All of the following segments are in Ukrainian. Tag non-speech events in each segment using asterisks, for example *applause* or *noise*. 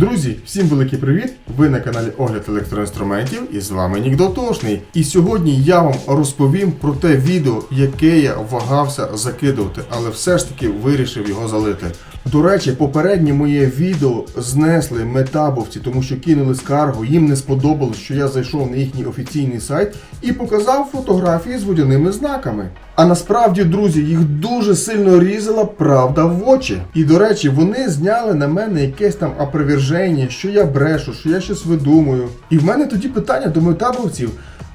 Друзі, всім великий привіт! Ви на каналі Огляд електроінструментів і з вами Нік Дотошний. І сьогодні я вам розповім про те відео, яке я вагався закидувати, але все ж таки вирішив його залити. До речі, попереднє моє відео знесли метабовці, тому що кинули скаргу. Їм не сподобалось, що я зайшов на їхній офіційний сайт і показав фотографії з водяними знаками. А насправді, друзі, їх дуже сильно різала правда в очі. І до речі, вони зняли на мене якесь там опроверження, що я брешу, що я щось видумую. І в мене тоді питання до метабовців.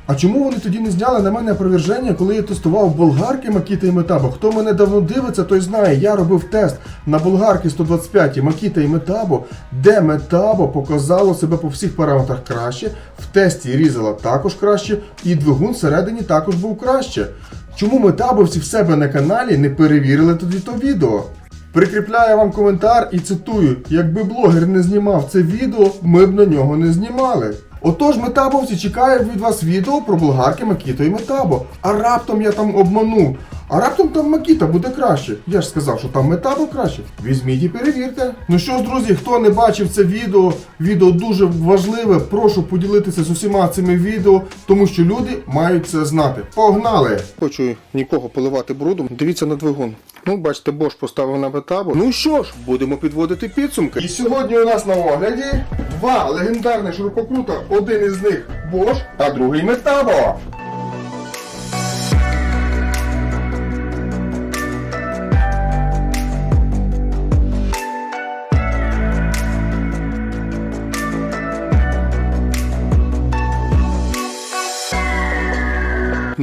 А чому вони тоді не зняли на мене опроверження, коли я тестував болгарки Макіта і Метабо? Хто мене давно дивиться, той знає. Я робив тест на болгарки 125 Макіта і Метабо, де Метабо показало себе по всіх параметрах краще, в тесті різала також краще, і двигун всередині також був краще. Чому метабовці в себе на каналі не перевірили тоді то відео? Прикріпляю вам коментар і цитую: якби блогер не знімав це відео, ми б на нього не знімали. Отож, метабовці чекають від вас відео про болгарки Макіто і Метабо. А раптом я там обманув. А раптом там Макіта буде краще. Я ж сказав, що там Метабо краще. Візьміть і перевірте. Ну що ж, друзі, хто не бачив це відео, відео дуже важливе. Прошу поділитися з усіма цими відео, тому що люди мають це знати. Погнали! Хочу нікого поливати брудом. Дивіться на двигун. Ну, бачите, Бош поставив на метабу. Ну що ж, будемо підводити підсумки. І сьогодні у нас на огляді два легендарних шурупокрута. Один із них Бош, а другий Метабо.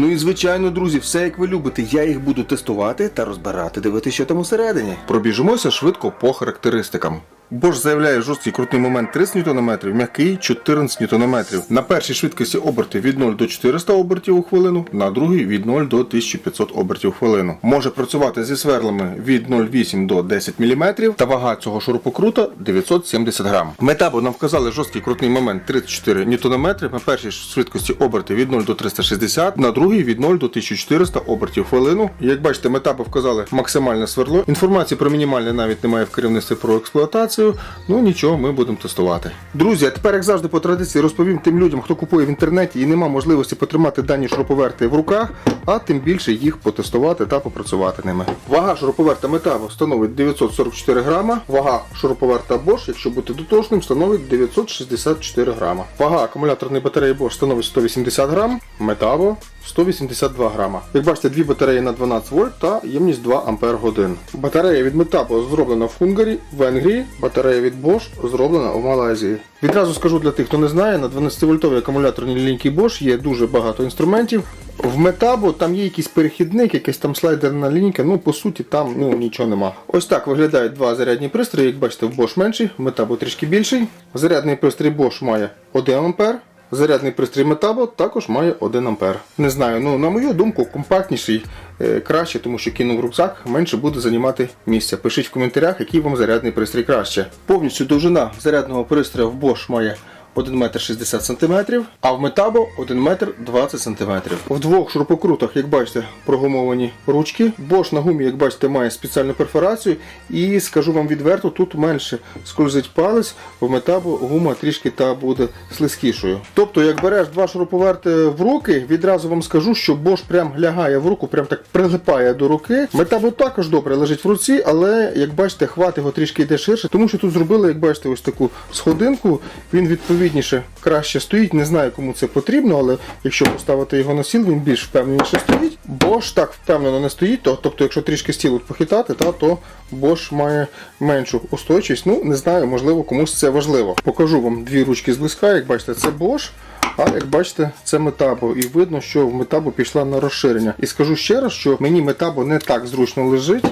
Ну і звичайно, друзі, все як ви любите. Я їх буду тестувати та розбирати, дивитися, що там усередині. Пробіжимося швидко по характеристикам. Бош заявляє жорсткий крутний момент 30 Нм, м'який 14 Нм. На першій швидкості оберти від 0 до 400 обертів у хвилину, на другій від 0 до 1500 обертів у хвилину. Може працювати зі сверлами від 0,8 до 10 мм та вага цього шурупокрута 970 грам. Метабо нам вказали жорсткий крутний момент 34 Нм, на першій швидкості оберти від 0 до 360, на другій від 0 до 1400 обертів в хвилину. Як бачите, метабо вказали максимальне сверло. Інформації про мінімальне навіть немає в керівництві про експлуатацію. Ну нічого, ми будемо тестувати. Друзі, а тепер, як завжди, по традиції розповім тим людям, хто купує в інтернеті і нема можливості потримати дані шуруповерти в руках, а тим більше їх потестувати та попрацювати ними. Вага шуруповерта Метаво становить 944 грама, вага шуруповерта Bosch, якщо бути дотошним, становить 964 грама. Вага акумуляторної батареї Bosch становить 180 грам, Метаво 182 грама. Як бачите, дві батареї на 12 вольт та ємність 2 ампер годин. Батарея від Метабо зроблена в Хунгарі, Венгрії, батарея від Bosch зроблена в Малайзії. Відразу скажу для тих, хто не знає, на 12-вольтовій акумуляторній лінійці Bosch є дуже багато інструментів. В Метабо там є якийсь перехідник, якась там слайдерна лінійка, ну по суті там ну, нічого нема. Ось так виглядають два зарядні пристрої, як бачите, в Bosch менший, в Метабо трішки більший. Зарядний пристрій Bosch має 1 ампер. Зарядний пристрій Metabo також має 1 ампер. Не знаю, ну на мою думку, компактніший е, краще, тому що кинув рюкзак, менше буде займати місця. Пишіть в коментарях, який вам зарядний пристрій краще. Повністю довжина зарядного пристрою в Bosch має 1 метр 60 см, а в Metabo 1 метр 20 см. В двох шурупокрутах, як бачите, прогумовані ручки. Bosch на гумі, як бачите, має спеціальну перфорацію. І скажу вам відверто, тут менше скользить палець, в Metabo гума трішки та буде слизькішою. Тобто, як береш два шуруповерти в руки, відразу вам скажу, що Bosch прям лягає в руку, прям так прилипає до руки. Metabo також добре лежить в руці, але як бачите, хват його трішки йде ширше, тому що тут зробили, як бачите, ось таку сходинку. Він відповідніше краще стоїть. Не знаю, кому це потрібно, але якщо поставити його на стіл, він більш впевненіше стоїть. Bosch так впевнено не стоїть, то, тобто, якщо трішки стіл похитати, та, то Bosch має меншу устойчивість. Ну, не знаю, можливо, комусь це важливо. Покажу вам дві ручки зблизька, як бачите, це Bosch. А як бачите, це метабо, і видно, що в метабо пішла на розширення. І скажу ще раз, що мені метабо не так зручно лежить,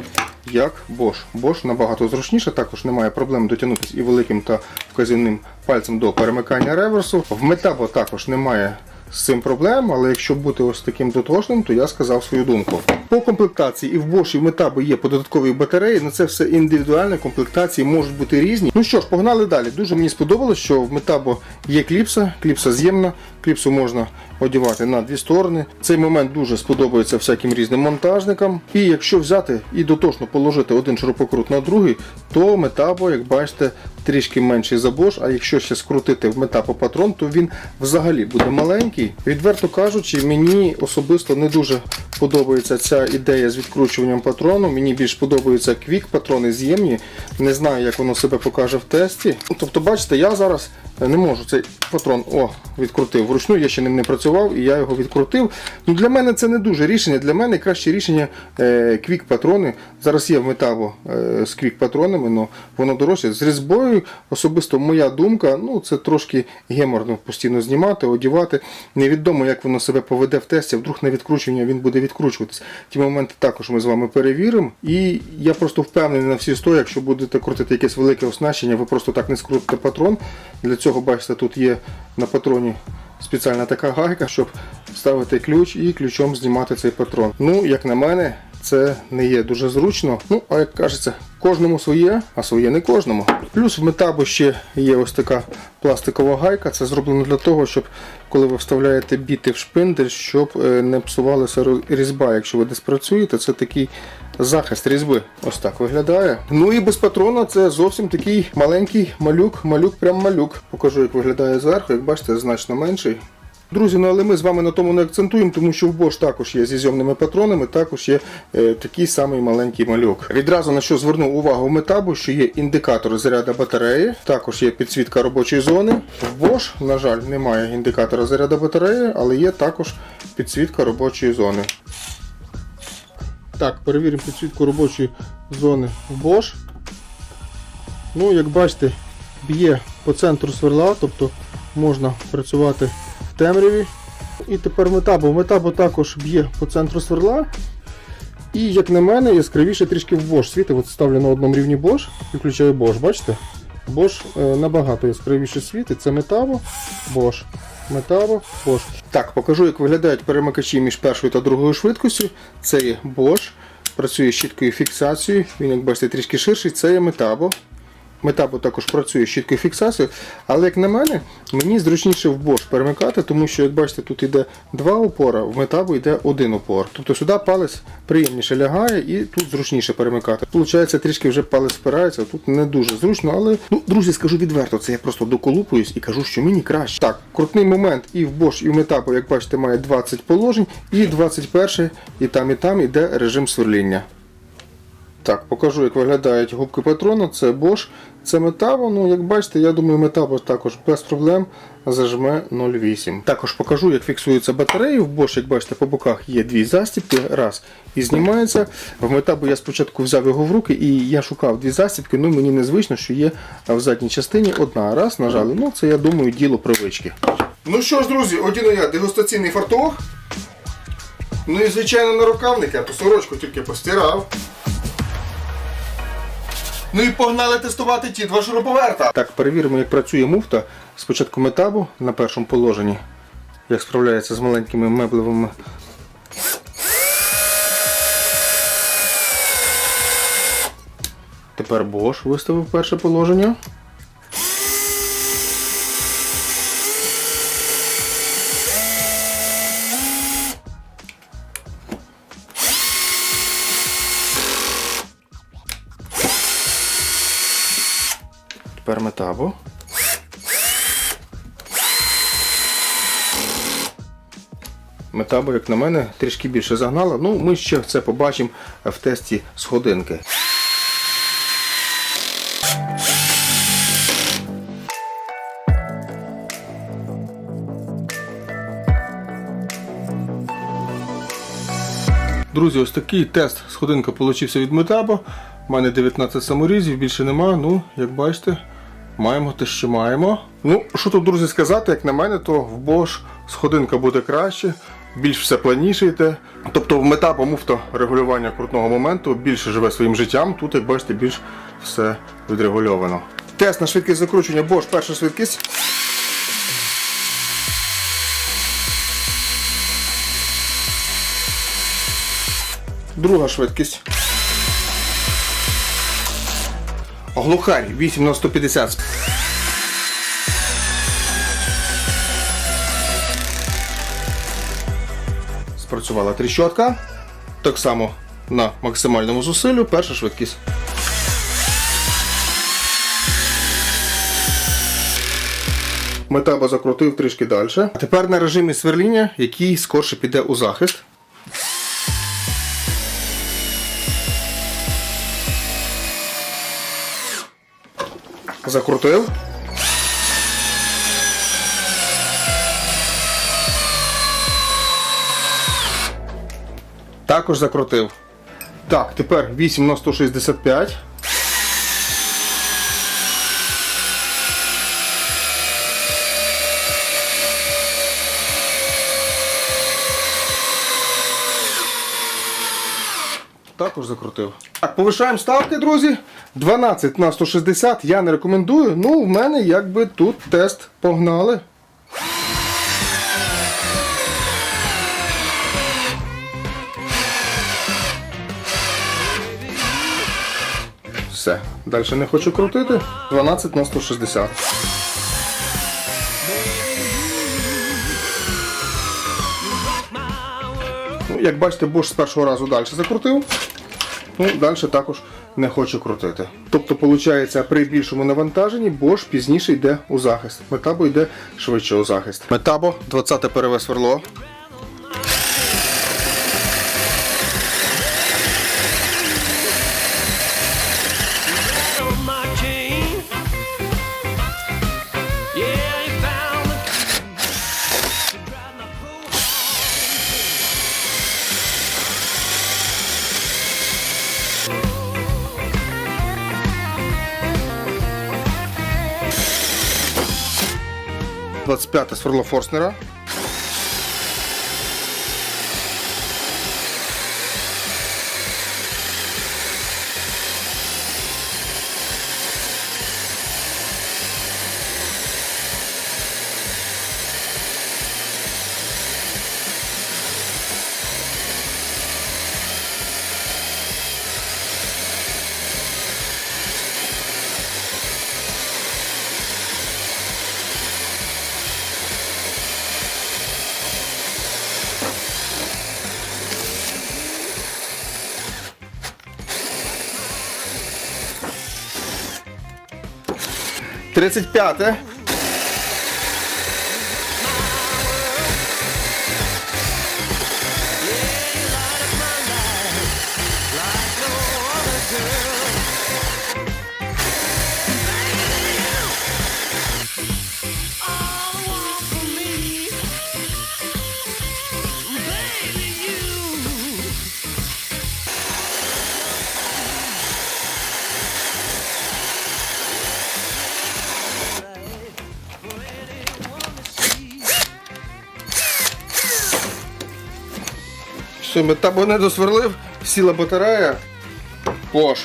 як Bosch. Bosch набагато зручніше, також немає проблем дотягнутися і великим та вказівним пальцем до перемикання реверсу. В метабо також немає з цим проблем, але якщо бути ось таким дотошним, то я сказав свою думку. По комплектації і в Bosch, і в Metabo є податкові батареї, на це все індивідуальне, комплектації можуть бути різні. Ну що ж, погнали далі. Дуже мені сподобалось, що в Metabo є кліпса, кліпса з'ємна, кліпсу можна одягати на дві сторони. Цей момент дуже сподобається всяким різним монтажникам. І якщо взяти і дотошно положити один шурупокрут на другий, то Metabo, як бачите, трішки менший за Bosch, а якщо ще скрутити в Metabo патрон, то він взагалі буде маленький. Відверто кажучи, мені особисто не дуже подобається ця ідея з відкручуванням патрону. Мені більш подобаються квік патрони з'ємні. Не знаю, як воно себе покаже в тесті. Тобто, бачите, я зараз не можу цей патрон о, відкрутив вручну, я ще ним не працював і я його відкрутив. Ну, Для мене це не дуже рішення. Для мене краще рішення е, квік патрони. Зараз є в метаво е, з квік патронами, але воно дорожче. З різьбою, особисто моя думка, ну це трошки геморно постійно знімати, одівати. Невідомо, як воно себе поведе в тесті, вдруг на відкручування він буде відкручуватись. Ті моменти також ми з вами перевіримо. І я просто впевнений на всі 100, якщо будете крутити якесь велике оснащення, ви просто так не скрутите патрон. Для цього, бачите, тут є на патроні спеціальна така гайка, щоб ставити ключ і ключом знімати цей патрон. Ну, як на мене, це не є дуже зручно. Ну, а як кажеться, кожному своє, а своє не кожному. Плюс в метабу ще є ось така пластикова гайка. Це зроблено для того, щоб коли ви вставляєте біти в шпиндель, щоб е, не псувалася різьба. Якщо ви десь працюєте, це такий захист різьби. Ось так виглядає. Ну і без патрона це зовсім такий маленький малюк, малюк, прям малюк. Покажу, як виглядає зверху. Як бачите, значно менший. Друзі, ну але ми з вами на тому не акцентуємо, тому що в Bosch також є зі зйомними патронами, також є е, такий самий маленький малюк. Відразу на що звернув увагу в метабу, що є індикатор заряду батареї, також є підсвітка робочої зони. В Bosch, на жаль, немає індикатора заряду батареї, але є також підсвітка робочої зони. Так, перевіримо підсвітку робочої зони в Bosch. Ну, як бачите, б'є по центру сверла, тобто можна працювати в темряві. І тепер метабо. Метабо також б'є по центру сверла. І, як на мене, яскравіше трішки в Bosch світить. От ставлю на одному рівні Bosch і включаю Bosch, бачите? Bosch е, набагато яскравіше світить. Це метабо, Bosch. Метабо, Bosch. Так, покажу, як виглядають перемикачі між першою та другою швидкістю. Це є Bosch. Працює з чіткою фіксацією. Він, як бачите, трішки ширший. Це є Metabo. Метабо також працює з щіткою фіксацією, але як на мене, мені зручніше в Bosch перемикати, тому що, як бачите, тут йде два опора, в метабо йде один опор. Тобто сюди палець приємніше лягає і тут зручніше перемикати. Получається, трішки вже палець спирається, тут не дуже зручно, але ну, друзі, скажу відверто, це я просто доколупуюсь і кажу, що мені краще. Так, крутний момент і в Bosch, і в метабо, як бачите, має 20 положень, і 21 і там, і там іде режим сверління. Так, покажу, як виглядають губки патрона. Це Bosch, це Metabo. Ну, як бачите, я думаю, Metabo також без проблем зажме 0,8. Також покажу, як фіксуються батареї. В Bosch, як бачите, по боках є дві застібки. Раз і знімається. В Metabo я спочатку взяв його в руки і я шукав дві застібки. Ну мені незвично, що є в задній частині одна. Раз, нажали. Ну, це я думаю, діло привички. Ну що ж, друзі, одіну я дегустаційний фартух. Ну і звичайно на рукавник, я ту сорочку тільки постирав. Ну і погнали тестувати ті два шуруповерта. Так, перевіримо, як працює муфта. Спочатку метабу на першому положенні. Як справляється з маленькими меблевими. Тепер Bosch виставив перше положення. Тепер метабо. Як на мене, трішки більше загнала. Ну, ми ще це побачимо в тесті сходинки. Друзі, ось такий тест сходинка получився від Метабо. У мене 19 саморізів, більше нема. Ну, як бачите, Маємо те, що маємо. Ну, що тут, друзі, сказати, як на мене, то в Bosch сходинка буде краще, більш все планіше йде. Тобто мета помуфта регулювання крутного моменту більше живе своїм життям. Тут, як бачите, більш все відрегульовано. Тест на швидкість закручення Bosch перша швидкість. Друга швидкість. Глухарь 8 на 150. Спрацювала тріщотка. Так само на максимальному зусиллю. Перша швидкість. Метаба закрутив трішки далі. А тепер на режимі сверління, який скорше піде у захист. Закрутив. Також закрутив. Так, тепер 8 на 165. Також закрутив. Так, повишаємо ставки, друзі. 12 на 160 я не рекомендую. Ну, в мене якби тут тест погнали. Все. Далі не хочу крутити. 12 на 160. Ну, як бачите, Bosch з першого разу далі закрутив. Ну, далі також не хочу крутити. Тобто, виходить, при більшому навантаженні Bosch пізніше йде у захист. Метабо йде швидше у захист. Метабо, 20 переве сверло. 25 сверло Форснера. 35. Метабо не досверлив, сіла батарея. Пош.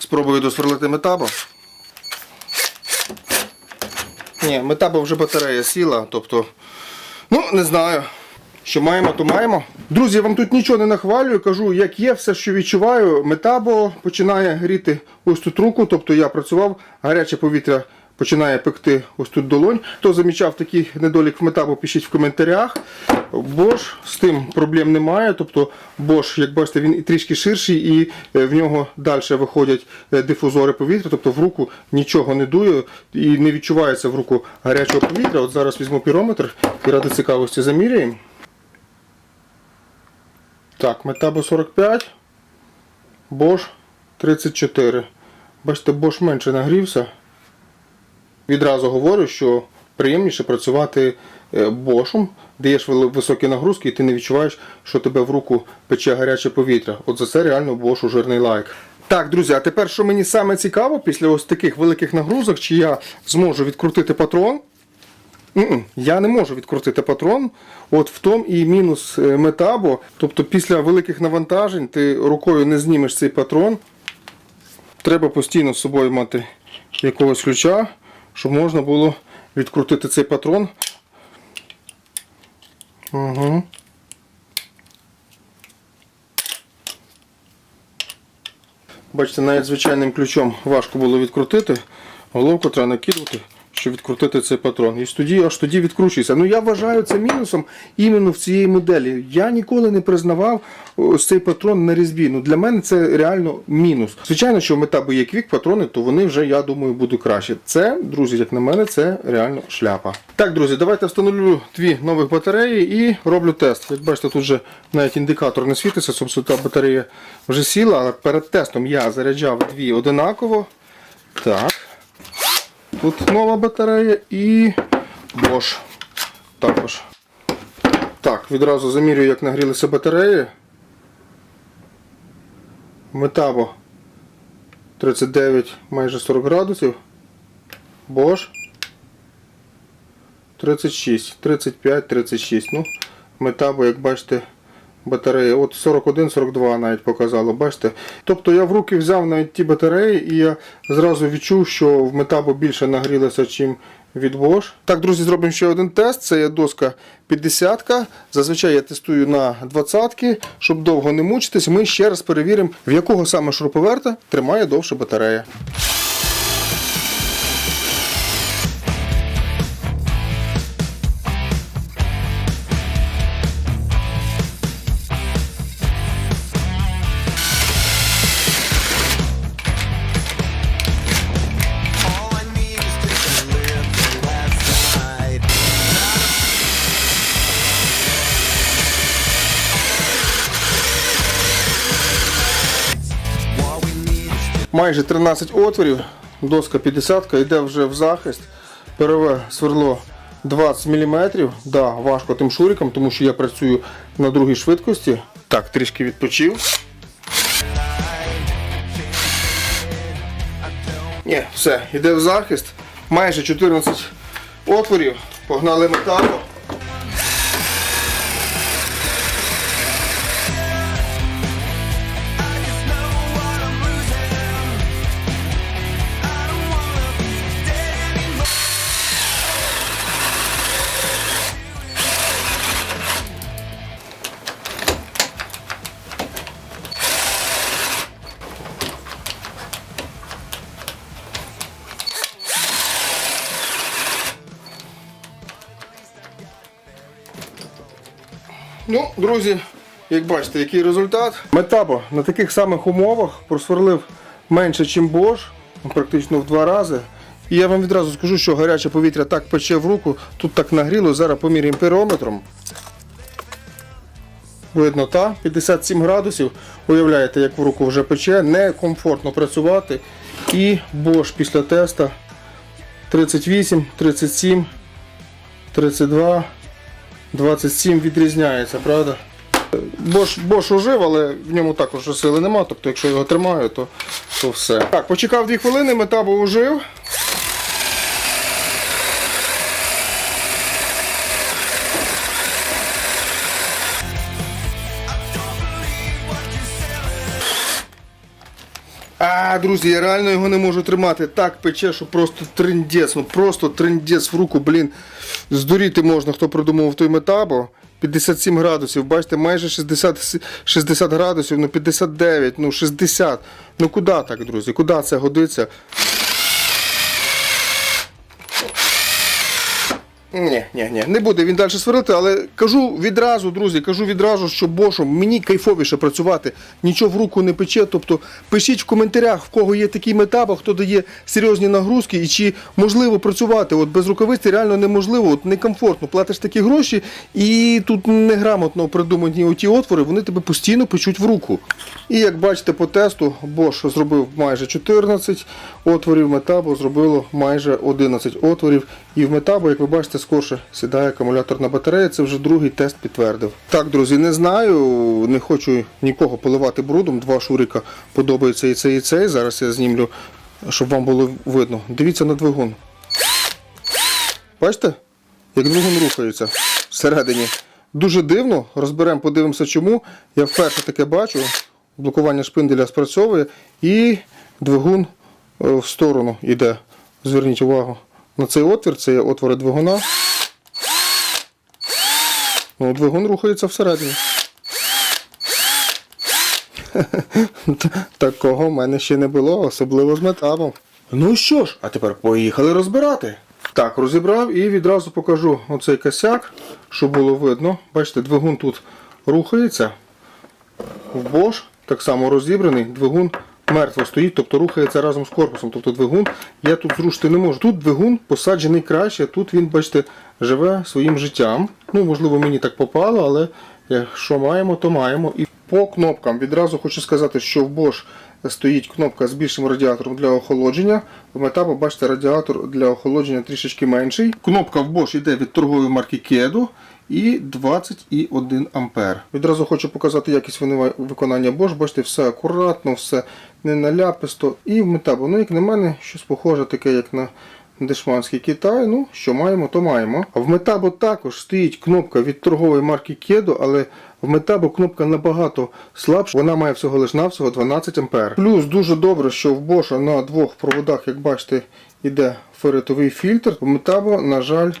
Спробую досверлити метабо. Ні, метабо вже батарея сіла, тобто. Ну, не знаю. Що маємо, то маємо. Друзі, я вам тут нічого не нахвалюю, кажу, як є, все, що відчуваю. Метабо починає гріти ось тут руку, тобто я працював, гаряче повітря починає пекти ось тут долонь. Хто замічав такий недолік в метабо, пишіть в коментарях. Bosch з тим проблем немає. Тобто Bosch, як бачите, він трішки ширший і е, в нього далі виходять е, дифузори повітря, тобто в руку нічого не дує і не відчувається в руку гарячого повітря. От зараз візьму пірометр і ради цікавості заміряємо. Так, Метабо 45, Bosch 34. Бачите, Bosch менше нагрівся. Відразу говорю, що приємніше працювати е, Bosch, даєш високі нагрузки і ти не відчуваєш, що тебе в руку пече гаряче повітря. От за це реально Bosch жирний лайк. Так, друзі, а тепер, що мені саме цікаво, після ось таких великих нагрузок, чи я зможу відкрутити патрон. Я не можу відкрутити патрон. От в тому і мінус е, метабо. Тобто після великих навантажень ти рукою не знімеш цей патрон. Треба постійно з собою мати якогось ключа, щоб можна було відкрутити цей патрон. Угу. Бачите, навіть звичайним ключом важко було відкрутити. Головку треба накидувати, щоб відкрутити цей патрон. І тоді, аж тоді відкручується. Ну я вважаю це мінусом іменно в цієї моделі. Я ніколи не признавав ось цей патрон на різьбі. Ну для мене це реально мінус. Звичайно, що в метабу є квік патрони, то вони вже, я думаю, будуть краще. Це, друзі, як на мене, це реально шляпа. Так, друзі, давайте встановлю дві нових батареї і роблю тест. Як бачите, тут вже навіть індикатор не світиться, тобто та батарея вже сіла, але перед тестом я заряджав дві одинаково. Так. Тут нова батарея і Bosch також. Так, відразу замірюю, як нагрілися батареї. Метабо 39 майже 40 градусів. Bosch 36, 35, 36. Ну, метабо, як бачите, батарея. От 41-42 навіть показало, бачите? Тобто я в руки взяв навіть ті батареї і я зразу відчув, що в метабо більше нагрілося, чим від Bosch. Так, друзі, зробимо ще один тест. Це є доска 50. Зазвичай я тестую на 20 щоб довго не мучитись. Ми ще раз перевіримо, в якого саме шуруповерта тримає довше батарея. Майже 13 отворів, доска 50 йде вже в захист. Перве сверло 20 мм. Да, важко тим шуриком, тому що я працюю на другій швидкості. Так, трішки відпочив. Ні, все, йде в захист. Майже 14 отворів. Погнали металу. Ну, друзі, як бачите, який результат. Метабо на таких самих умовах просверлив менше, ніж Bosch, практично в два рази. І я вам відразу скажу, що гаряче повітря так пече в руку, тут так нагріло, зараз поміряємо пирометром. Видно, та 57 градусів. Уявляєте, як в руку вже пече, некомфортно працювати. І Bosch після теста 38, 37, 32. 27 відрізняється, правда? Бош, бош ужив, але в ньому також сили нема, тобто якщо його тримаю, то, то все. Так, почекав 2 хвилини, метабо ужив. А, друзі, я реально його не можу тримати. Так пече, що просто триндець. Ну просто триндець в руку, блін. Здуріти можна, хто придумував той метабо. 57 градусів, бачите, майже 60, 60 градусів, ну 59, ну 60. Ну куди так, друзі? Куди це годиться? Ні, ні, ні, не буде він далі сварити, але кажу відразу, друзі, кажу відразу, що бошом мені кайфовіше працювати, нічого в руку не пече. Тобто пишіть в коментарях, в кого є такий метаб, хто дає серйозні нагрузки і чи можливо працювати. От без рукавиці реально неможливо, от некомфортно. Платиш такі гроші, і тут неграмотно придумані оті отвори, вони тебе постійно печуть в руку. І як бачите по тесту, Bosch зробив майже 14 отворів, метабо зробило майже 11 отворів. І в метабо, як ви бачите, скорше сідає акумуляторна батарея. Це вже другий тест підтвердив. Так, друзі, не знаю, не хочу нікого поливати брудом. Два шурика подобається і цей, і цей. Зараз я знімлю, щоб вам було видно. Дивіться на двигун. Бачите? як двигун рухається всередині. Дуже дивно, розберемо, подивимося чому. Я вперше таке бачу. Блокування шпинделя спрацьовує і двигун е, в сторону йде. Зверніть увагу на цей отвір, це є отвори двигуна. Ну, двигун рухається всередині. *laughs* Такого в мене ще не було, особливо з металом. Ну що ж, а тепер поїхали розбирати. Так, розібрав і відразу покажу оцей косяк, щоб було видно. Бачите, двигун тут рухається. В Bosch так само розібраний, двигун мертво стоїть, тобто рухається разом з корпусом. Тобто двигун я тут зрушити не можу. Тут двигун посаджений краще, тут він, бачите, живе своїм життям. Ну, можливо, мені так попало, але що маємо, то маємо. І по кнопкам відразу хочу сказати, що в Bosch стоїть кнопка з більшим радіатором для охолодження. В Metabo, бачите, радіатор для охолодження трішечки менший. Кнопка в Bosch йде від торгової марки Kedo і 20,1 ампер. Відразу хочу показати якість виконання Bosch. Бачите, все акуратно, все не наляписто. І в Metabo, ну як на мене, щось похоже таке, як на дешманський Китай. Ну, що маємо, то маємо. В Metabo також стоїть кнопка від торгової марки Kedo, але в Metabo кнопка набагато слабша. Вона має всього лиш навсього 12 ампер. Плюс дуже добре, що в Bosch на двох проводах, як бачите, іде ферритовий фільтр. В Metabo, на жаль,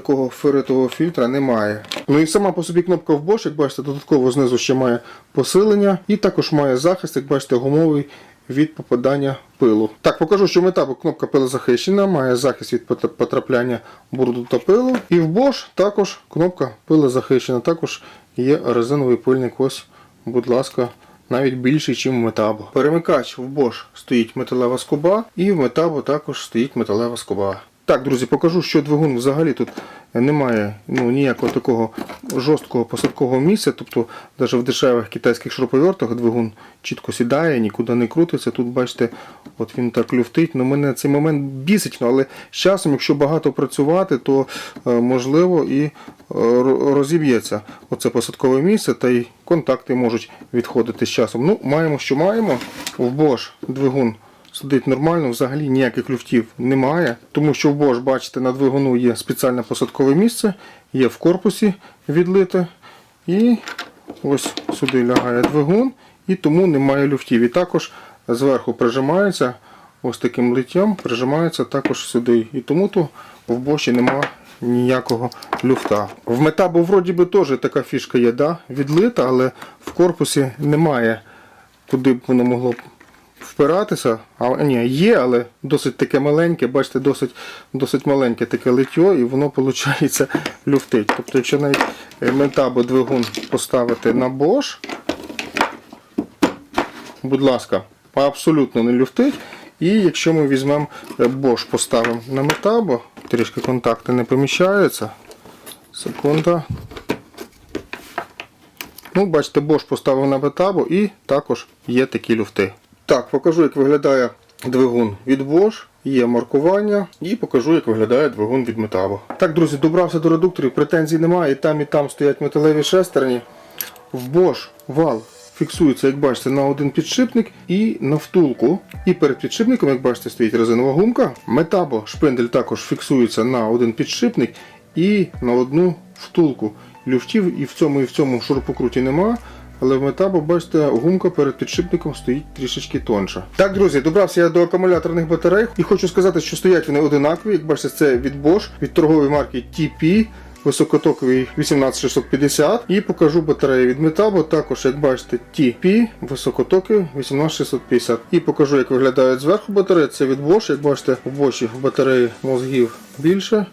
такого ферритового фільтра немає. Ну і сама по собі кнопка в Bosch, як бачите, додатково знизу ще має посилення і також має захист, як бачите, гумовий від попадання пилу. Так, покажу, що в Metabo кнопка пилозахищена, має захист від потрапляння бруду та пилу. І в Bosch також кнопка пилозахищена. Також є резиновий пильник. Ось, будь ласка, навіть більший, ніж в Metabo. Перемикач в Bosch стоїть металева скоба, і в Metabo також стоїть металева скоба. Так, друзі, покажу, що двигун взагалі тут немає ну, ніякого такого жорсткого посадкового місця. Тобто, навіть в дешевих китайських шуруповертах двигун чітко сідає, нікуди не крутиться. Тут, бачите, от він так люфтить. Ну, мене цей момент бісить, але з часом, якщо багато працювати, то е, можливо і е, розіб'ється оце посадкове місце, та й контакти можуть відходити з часом. Ну, маємо, що маємо. В Bosch двигун Сидить нормально, взагалі ніяких люфтів немає, тому що в Bosch, бачите, на двигуну є спеціальне посадкове місце, є в корпусі відлите. І ось сюди лягає двигун, і тому немає люфтів. І також зверху прижимається ось таким литтям, прижимається також сюди. І тому то в Bosch немає ніякого люфта. В Metabo вроді би теж така фішка є, да? відлита, але в корпусі немає, куди б воно могло б впиратися. А ні, є, але досить таке маленьке, бачите, досить, досить маленьке таке лиття, і воно виходить люфтить. Тобто, якщо навіть е, ментабо двигун поставити на Bosch, будь ласка, абсолютно не люфтить. І якщо ми візьмемо е, Bosch, поставимо на метабо, трішки контакти не поміщаються. Секунда. Ну, бачите, Bosch поставив на метабо і також є такі люфти. Так, покажу, як виглядає двигун від Bosch. Є маркування і покажу, як виглядає двигун від Metabo. Так, друзі, добрався до редукторів, претензій немає. І там, і там стоять металеві шестерні. В Bosch вал фіксується, як бачите, на один підшипник і на втулку. І перед підшипником, як бачите, стоїть резинова гумка. Metabo шпиндель також фіксується на один підшипник і на одну втулку. Люфтів і в цьому, і в цьому шурупокруті нема. Але в Метабо, бачите, гумка перед підшипником стоїть трішечки тонша. Так, друзі, добрався я до акумуляторних батарей і хочу сказати, що стоять вони одинакові. Як бачите, це від Bosch, від торгової марки TP. Високотоковий 18650 і покажу батареї від Metabo, також як бачите TP високотоковий 18650 і покажу як виглядають зверху батареї, це від Bosch, як бачите в Bosch батареї мозгів більше,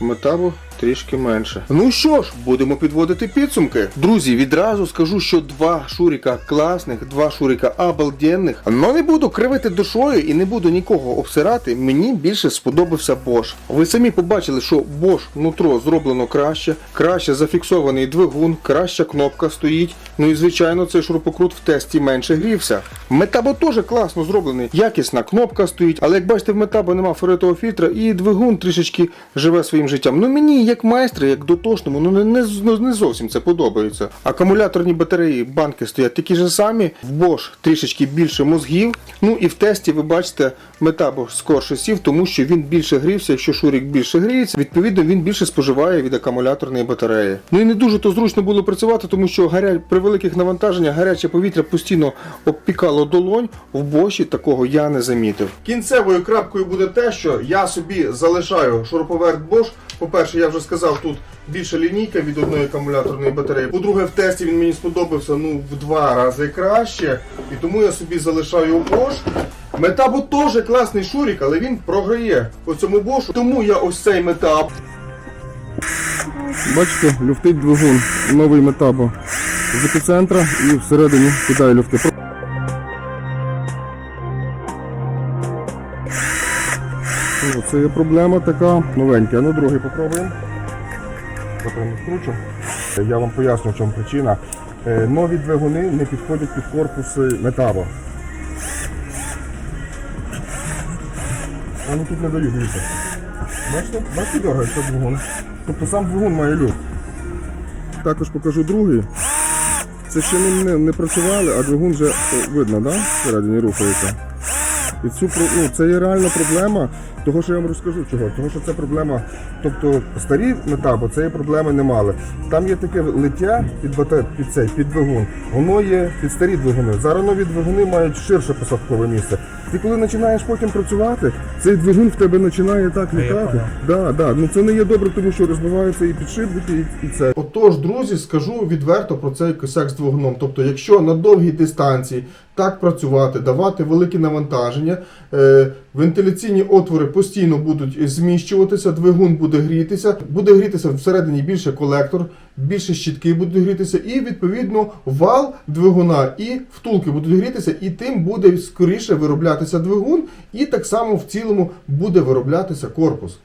в Metabo трішки менше. Ну що ж, будемо підводити підсумки. Друзі, відразу скажу, що два шуріка класних, два шуріка обалденних. Но не буду кривити душою і не буду нікого обсирати. Мені більше сподобався Bosch. Ви самі побачили, що Bosch нутро зроблено краще, краще зафіксований двигун, краща кнопка стоїть. Ну і звичайно, цей шурупокрут в тесті менше грівся. Метабо теж класно зроблений. Якісна кнопка стоїть, але як бачите, в Метабо нема ферритового фільтра і двигун трішечки живе своїм життям. Ну мені Як майстру, як дотошному, ну не, не, не зовсім це подобається. Акумуляторні батареї банки стоять такі ж самі, в Bosch трішечки більше мозгів. Ну і в тесті ви бачите, метабо скорше сів, тому що він більше грівся. Якщо шурік більше гріється, відповідно він більше споживає від акумуляторної батареї. Ну і не дуже то зручно було працювати, тому що гаря... при великих навантаженнях гаряче повітря постійно обпікало долонь. В боші такого я не замітив. Кінцевою крапкою буде те, що я собі залишаю шуруповерт Bosch. По-перше, я вже сказав, тут більша лінійка від одної акумуляторної батареї. По-друге, в тесті він мені сподобався ну в два рази краще, і тому я собі залишаю Bosch. Метабо теж класний шурік, але він програє по цьому бошу. Тому я ось цей метаб. Бачите, люфтить двигун, новий метабо з епіцентра і всередині кидає люфти. Це є проблема така новенька. Ну, другий попробуємо. Потім скручу. Я вам поясню, в чому причина. Е, Нові двигуни не підходять під корпуси метабо. Вони тут не дають дивіться. Бачите? Бачите, дергається двигун. Тобто сам двигун має люфт. Також покажу другий. Це ще не, не, не працювали, а двигун вже о, видно, да? Всередині рухається. І цю про- ну, це є реальна проблема, того що я вам розкажу чого. Тому що це проблема, тобто старі метабо цієї проблеми не мали. Там є таке лиття під бате, під цей, під двигун. Воно є під старі двигуни. Зараз нові двигуни мають ширше посадкове місце. Ти коли починаєш потім працювати, цей двигун в тебе починає так літати. Да, да. Ну це не є добре, тому що розбиваються і підшипники, і, і це. Отож, друзі, скажу відверто про цей косяк з двигуном. Тобто, якщо на довгій дистанції так працювати, давати великі навантаження, е, вентиляційні отвори постійно будуть зміщуватися, двигун буде грітися, буде грітися всередині більше колектор, більше щітки будуть грітися, і відповідно вал двигуна і втулки будуть грітися, і тим буде скоріше вироблятися двигун, і так само в цілому буде вироблятися корпус.